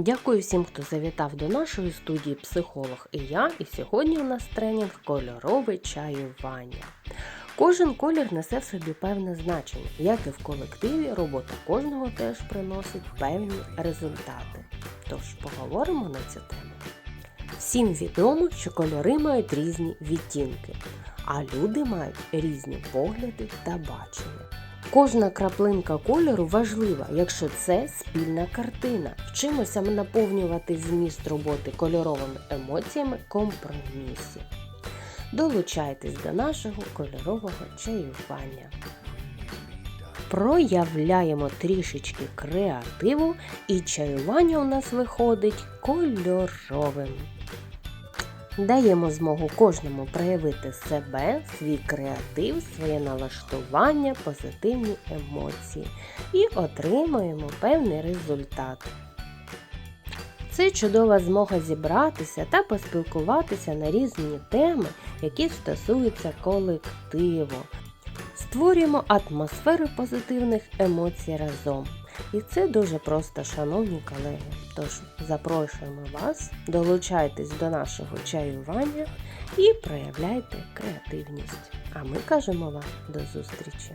Дякую всім, хто завітав до нашої студії Психолог і я. І сьогодні у нас тренінг кольорове чаювання. Кожен колір несе в собі певне значення, як і в колективі, робота кожного теж приносить певні результати. Тож поговоримо на цю тему. Всім відомо, що кольори мають різні відтінки, а люди мають різні погляди та бачення. Кожна краплинка кольору важлива, якщо це спільна картина. Вчимося наповнювати зміст роботи кольоровими емоціями компромісів. Долучайтесь до нашого кольорового чаювання. Проявляємо трішечки креативу, і чаювання у нас виходить кольоровим. Даємо змогу кожному проявити себе, свій креатив, своє налаштування, позитивні емоції і отримуємо певний результат. Це чудова змога зібратися та поспілкуватися на різні теми, які стосуються колективу. Створюємо атмосферу позитивних емоцій разом. І це дуже просто, шановні колеги. Тож запрошуємо вас, долучайтесь до нашого чаювання і проявляйте креативність. А ми кажемо вам до зустрічі!